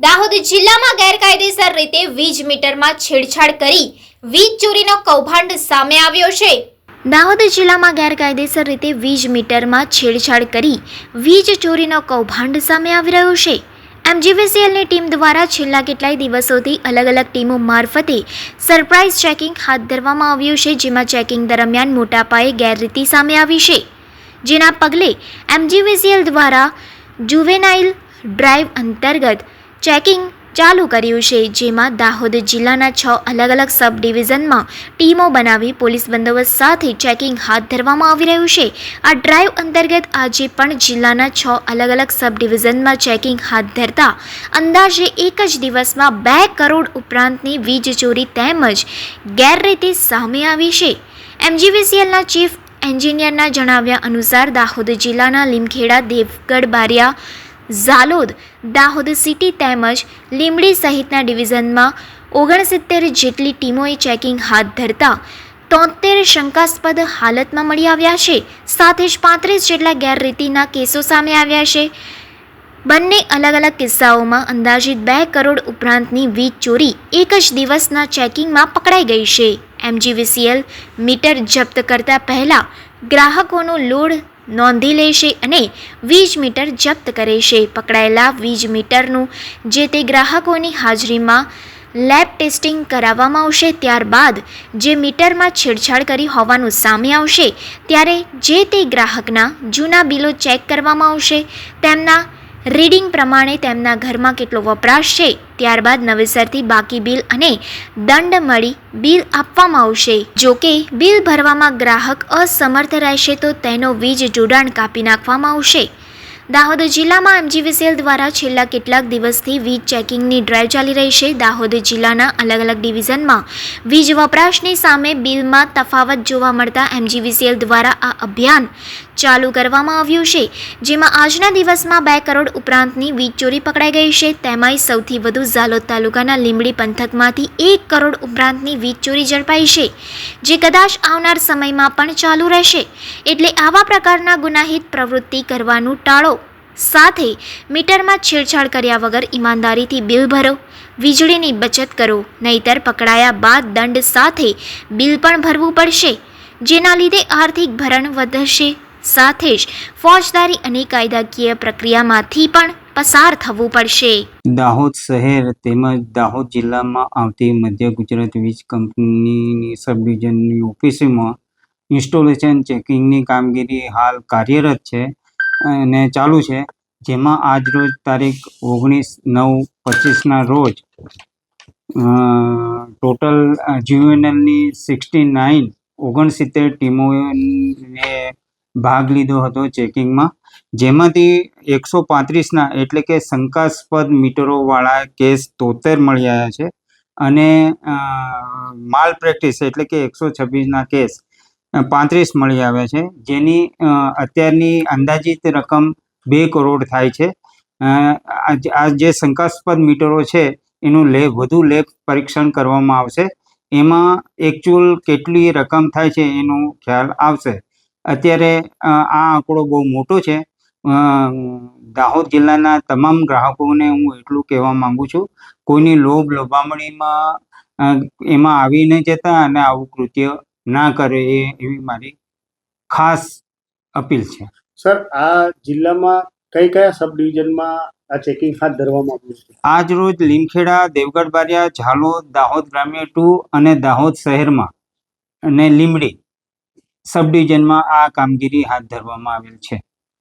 દાહોદ જિલ્લામાં ગેરકાયદેસર રીતે વીજ મીટરમાં છેડછાડ કરી વીજ ચોરીનો કૌભાંડ સામે આવ્યો છે. દાહોદ જિલ્લામાં ગેરકાયદેસર રીતે વીજ મીટરમાં છેડછાડ કરી વીજ ચોરીનો કૌભાંડ સામે આવી રહ્યો છે. એમજીવીસીએલની ટીમ દ્વારા છેલ્લા કેટલાય દિવસોથી અલગ અલગ ટીમો મારફતે સરપ્રાઇઝ ચેકિંગ હાથ ધરવામાં આવ્યું છે, જેમાં ચેકિંગ દરમિયાન મોટા પાયે ગેરરીતિ સામે આવી છે. જેના પગલે એમજીવીસીએલ દ્વારા જુવેનાઇલ ડ્રાઈવ અંતર્ગત ચેકિંગ ચાલુ કર્યું છે, જેમાં દાહોદ જિલ્લાના છ અલગ અલગ સબ ડિવિઝનમાં ટીમો બનાવી પોલીસ બંદોબસ્ત સાથે ચેકિંગ હાથ ધરવામાં આવી રહ્યું છે. આ ડ્રાઈવ અંતર્ગત આજે પણ જિલ્લાના છ અલગ અલગ સબ ડિવિઝનમાં ચેકિંગ હાથ ધરતા અંદાજે એક જ દિવસમાં બે કરોડ ઉપરાંતની વીજ ચોરી તેમજ ગેરરીતિ સામે આવી છે. એમજીવીસીએલના ચીફ એન્જિનિયરના જણાવ્યા અનુસાર દાહોદ જિલ્લાના લીમખેડા, દેવગઢ, બારિયા ઝાલોદ, દાહોદ સિટી તેમજ લીમડી સહિતના ડિવિઝનમાં ઓગણસિત્તેર જેટલી ટીમોએ ચેકિંગ હાથ ધરતા તોતેર શંકાસ્પદ હાલતમાં મળી આવ્યા છે. સાથે જ પાંત્રીસ જેટલા ગેરરીતિના કેસો સામે આવ્યા છે. બંને અલગ અલગ કિસ્સાઓમાં અંદાજિત બે કરોડ ઉપરાંતની વીજ ચોરી એક જ દિવસના ચેકિંગમાં પકડાઈ ગઈ છે. એમજીવીસીએલ મીટર જપ્ત કરતા પહેલાં ગ્રાહકોનો લોડ નોંધી લેશે અને વીજ મીટર જપ્ત કરે છે. પકડાયેલા વીજ મીટરનું, જે તે ગ્રાહકોની હાજરીમાં લેબ ટેસ્ટિંગ કરાવવામાં આવશે, ત્યારબાદ જે મીટરમાં છેડછાડ કરી હોવાનું સામે આવશે, ત્યારે જે તે ગ્રાહકના જૂના બિલો ચેક કરવામાં આવશે, તેમના રીડિંગ પ્રમાણે તેમના ઘરમાં કેટલો વપરાશ છે, ત્યારબાદ નવેસરથી બાકી બિલ અને દંડ મળી બિલ આપવામાં આવશે. જો કે, બિલ ભરવામાં ગ્રાહક અસમર્થ રહેશે તો તેનો વીજ જોડાણ કાપી નાખવામાં આવશે. દાહોદ જિલ્લામાં એમજીવીસીએલ દ્વારા છેલ્લા કેટલાક દિવસથી વીજ ચેકિંગની ડ્રાઈવ ચાલી રહી છે. દાહોદ જિલ્લાના અલગ અલગ ડિવિઝનમાં વીજ વપરાશની સામે બિલમાં તફાવત જોવા મળતા એમજીવીસીએલ દ્વારા આ અભિયાન ચાલુ કરવામાં આવ્યું છે, જેમાં આજના દિવસમાં બે કરોડ ઉપરાંતની વીજ ચોરી પકડાઈ ગઈ છે. તેમાંય સૌથી વધુ ઝાલોદ તાલુકાના લીંબડી પંથકમાંથી એક કરોડ ઉપરાંતની વીજ ચોરી ઝડપાઈ છે, જે કદાચ આવનાર સમયમાં પણ ચાલુ રહેશે. એટલે આવા પ્રકારના ગુનાહિત પ્રવૃત્તિ કરવાનું ટાળો. સાથે મીટરમાં છેડછાડ કર્યા વગર ઈમાનદારીથી બિલ ભરો, વીજળીની બચત કરો, નહીતર પકડાયા બાદ દંડ સાથે બિલ પણ ભરવું પડશે, જેના લીધે આર્થિક ભરણ વધશે. સાથે જ ફોજદારી અને કાયદાકીય પ્રક્રિયામાંથી પણ પસાર થવું પડશે. દાહોદ શહેર તેમજ દાહોદ જિલ્લામાં આવતી મધ્ય ગુજરાત વીજ કંપનીની સબ ડિવિઝનની ઓફિસમાં ઇન્સ્ટોલેશન ચેકિંગની કામગીરી હાલ કાર્યરત છે અને ચાલુ છે, જેમાં આજ રોજ તારીખ ઓગણીસ નવ પચીસના રોજ ટોટલ જ્યુએનએલની સિક્સટી નાઇન ઓગણસિત્તેર ટીમોએ ભાગ લીધો હતો ચેકિંગમાં. જેમાંથી એકસો પાંત્રીસના એટલે કે શંકાસ્પદ મીટરોવાળા કેસ તોતેર મળી આવ્યા છે. અને માલ પ્રેક્ટિસ એટલે કે એકસો છવ્વીસના કેસ પાંત્રીસ મળી આવ્યા છે. જેની અત્યારની અંદાજિત રકમ બે કરોડ થાય છે. આ જે- શંકાસ્પદ મીટરો છે, એનું લેબ વધુ લેબ પરીક્ષણ કરવામાં આવશે. એમાં એકચ્યુઅલ કેટલી રકમ થાય છે એનો ખ્યાલ આવશે. અત્યારે આ આંકડો બહુ મોટો છે. દાહોદ જિલ્લાના તમામ ગ્રાહકોને હું એટલું કહેવા માંગુ છું કોઈની લોભ લોભામણીમાં એમાં આવી નહીં જતા અને આવું કૃત્ય ના કરે એ એવી મારી ખાસ અપીલ છે. સર આ જિલ્લામાં કઈ કયા સબ ડિવિઝનમાં આ ચેકિંગ હાથ ધરવામાં આવ્યું છે? આજ રોજ લીમખેડા દેવગઢ બારિયા ઝાલોદ દાહોદ ગ્રામ્ય ટુ અને દાહોદ શહેરમાં અને લીમડી સબ ડિવિઝનમાં આ કામગીરી હાથ ધરવામાં આવેલ છે.